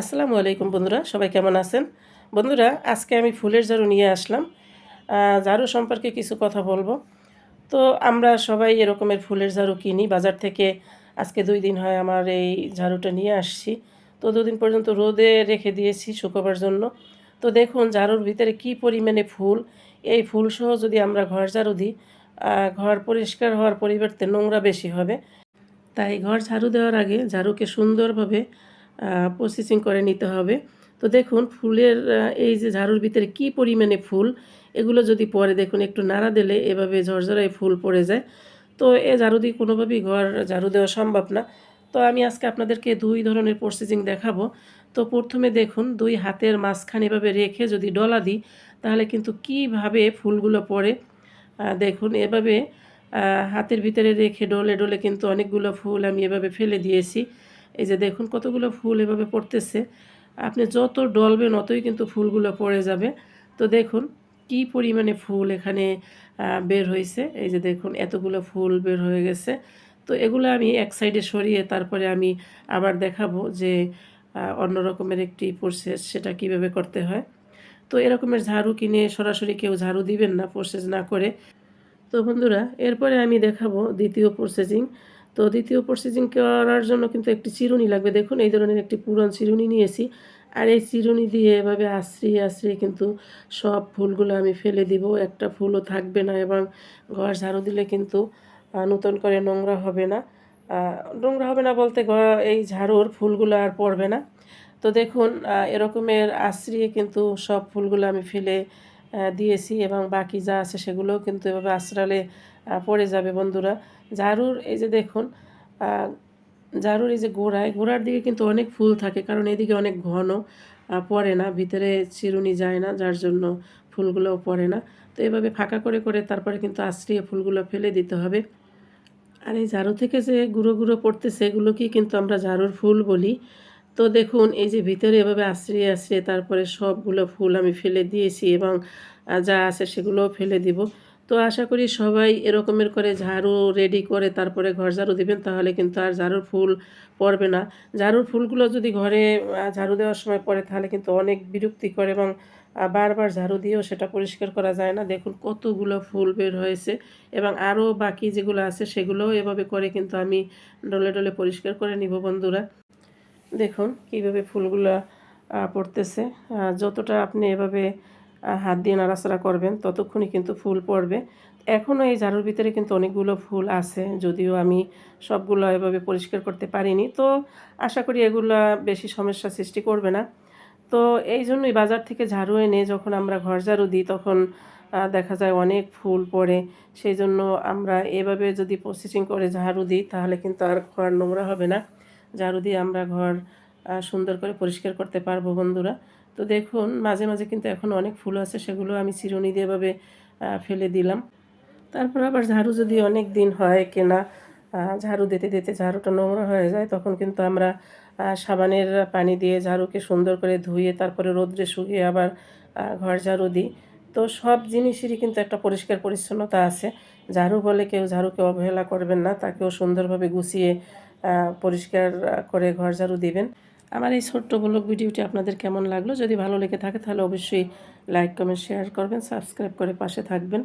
আসসালামু আলাইকুম বন্ধুরা, সবাই কেমন আছেন? বন্ধুরা, আজকে আমি ফুলের ঝাড়ু নিয়ে আসলাম। ঝাড়ু সম্পর্কে কিছু কথা বলব। তো আমরা সবাই এরকমের ফুলের ঝাড়ু কিনি। বাজার থেকে আজকে দুই দিন হয় আমার এই ঝাড়ুটা নিয়ে আসছি। তো দুদিন পর্যন্ত রোদে রেখে দিয়েছি শুকোবার জন্য। তো দেখুন, ঝাড়ুর ভিতরে কি পরিমাণে ফুল। এই ফুলসহ যদি আমরা ঘর ঝাড়ু দিই ঘর পরিষ্কার হওয়ার পরিবর্তে নোংরা বেশি হবে। তাই ঘর ঝাড়ু দেওয়ার আগে ঝাড়ুকে সুন্দরভাবে প্রসেসিং করে নিতে হবে। তো দেখুন, ফুলের এই যে ঝাড়ুর ভিতরে কি পরিমাণে ফুল, এগুলো যদি পরে দেখুন, একটু নাড়া দিলে এভাবে ঝরঝরায় ফুল পড়ে যায়। তো এ ঝাড়ু দিয়ে কোনোভাবেই ঘর ঝাড়ু দেওয়া সম্ভব না। তো আমি আজকে আপনাদেরকে দুই ধরনের প্রসেসিং দেখাবো। তো প্রথমে দেখুন, দুই হাতের মাঝখানে এভাবে রেখে যদি ডলা দিই, তাহলে কিন্তু কীভাবে ফুলগুলো পড়ে? দেখুন, এভাবে হাতের ভিতরে রেখে ডলে ডলে কিন্তু অনেকগুলো ফুল আমি এভাবে ফেলে দিয়েছি। এই যে দেখুন কতগুলো ফুল এভাবে পড়তেছে। আপনি যত ডলবেন অতই কিন্তু ফুলগুলো পড়ে যাবে। তো দেখুন কি পরিমাণে ফুল এখানে বের হয়েছে। এই যে দেখুন এতগুলো ফুল বের হয়ে গেছে। তো এগুলো আমি এক সাইডে সরিয়ে তারপরে আমি আবার দেখাবো যে অন্য রকমের একটি প্রসেস সেটা কীভাবে করতে হয়। তো এরকমের ঝাড়ু কিনে সরাসরি কেউ ঝাড়ু দিবেন না প্রসেস না করে। তো বন্ধুরা, এরপরে আমি দেখাবো দ্বিতীয় প্রসেসিং তো দ্বিতীয় প্রসেসিং করার জন্য কিন্তু একটি চিরুনি লাগবে। দেখুন, এই ধরনের একটি পুরান চিরুনি নিয়েছি। আর এই চিরুনি দিয়ে এভাবে আশ্রিয়ে আশ্রিয়ে কিন্তু সব ফুলগুলো আমি ফেলে দিব। একটা ফুলও থাকবে না এবং ঘর ঝাড়ু দিলে কিন্তু নতুন করে নোংরা হবে না। নোংরা হবে না বলতে এই ঝাড়ুর ফুলগুলো আর পড়বে না। তো দেখুন এরকমের আশ্রিয়ে কিন্তু সব ফুলগুলো আমি ফেলে দিয়েছি এবং বাকি যা আছে সেগুলোও কিন্তু এভাবে আশ্রালে পড়ে যাবে বন্ধুরা। ঝাড়ুর এই যে দেখুন ঝাড়ুর এই যে গোড়ায়, গোড়ার দিকে কিন্তু অনেক ফুল থাকে, কারণ এদিকে অনেক ঘন পড়ে না, ভিতরে চিরুনি যায় না, যার জন্য ফুলগুলোও পড়ে না। তো এভাবে ফাঁকা করে করে তারপরে কিন্তু আশ্রিয়ে ফুলগুলো ফেলে দিতে হবে। আর এই ঝাড়ু থেকে যে গুঁড়ো গুঁড়ো পড়তে সেগুলোকেই কিন্তু আমরা ঝাড়ুর ফুল বলি। তো দেখুন, এই যে ভিতরে এভাবে আশ্রিয়ে আশ্রিয়ে তারপরে সবগুলো ফুল আমি ফেলে দিয়েছি এবং যা আছে সেগুলোও ফেলে দিব। তো আশা করি সবাই এরকমের করে ঝাড়ু রেডি করে তারপরে ঘর ঝাড়ু দিবেন, তাহলে কিন্তু আর ঝাড়ুর ফুল পড়বে না। ঝাড়ুর ফুলগুলো যদি ঘরে ঝাড়ু দেওয়ার সময় পড়ে, তাহলে কিন্তু অনেক বিরক্তিকর এবং বারবার ঝাড়ু দিয়েও সেটা পরিষ্কার করা যায় না। দেখুন কতগুলো ফুল বের হয়েছে এবং আরও বাকি যেগুলো আছে সেগুলোও এভাবে করে কিন্তু আমি ডলে ডলে পরিষ্কার করে নিব বন্ধুরা। দেখুন কীভাবে ফুলগুলো পড়তেছে। যতটা আপনি এভাবে হাত দিয়ে নাড়াচাড়া করবেন, ততক্ষণই কিন্তু ফুল পড়বে। এখনও এই ঝাড়ুর ভিতরে কিন্তু অনেকগুলো ফুল আছে, যদিও আমি সবগুলো এভাবে পরিষ্কার করতে পারিনি। তো আশা করি এগুলো বেশি সমস্যা সৃষ্টি করবে না। তো এই জন্যই বাজার থেকে ঝাড়ু এনে যখন আমরা ঘর ঝাড়ু দিই, তখন দেখা যায় অনেক ফুল পড়ে। সেই জন্য আমরা এভাবে যদি প্রসেসিং করে ঝাড়ু দিই, তাহলে কিন্তু আর ঘর নোংরা হবে না। ঝাড়ু দিয়ে আমরা ঘর সুন্দর করে পরিষ্কার করতে পারব বন্ধুরা। তো দেখুন, মাঝে মাঝে কিন্তু এখন অনেক ফুল আছে, সেগুলো আমি চিরুনি দিয়ে এভাবে ফেলে দিলাম। তারপর আবার ঝাড়ু যদি অনেক দিন হয় কেনা ঝাড়ু দিতে দিতে ঝাড়ুটা নোংরা হয়ে যায়, তখন কিন্তু আমরা সাবানের পানি দিয়ে ঝাড়ুকে সুন্দর করে ধুয়ে তারপরে রোদ্রে শুকিয়ে আবার ঘর ঝাড়ু দিই। তো সব জিনিসেরই কিন্তু একটা পরিষ্কার পরিচ্ছন্নতা আছে। ঝাড়ু বলে কেউ ঝাড়ুকে অবহেলা করবেন না, তাকেও সুন্দরভাবে গুছিয়ে পরিষ্কার করে ঘর ঝাড়ু দিবেন। আমার এই ছোট্ট ব্লগ ভিডিওটি আপনাদের কেমন লাগল? যদি ভালো লেগে থাকে তাহলে অবশ্যই লাইক কমেন্ট শেয়ার করবেন সাবস্ক্রাইব করে পাশে থাকবেন।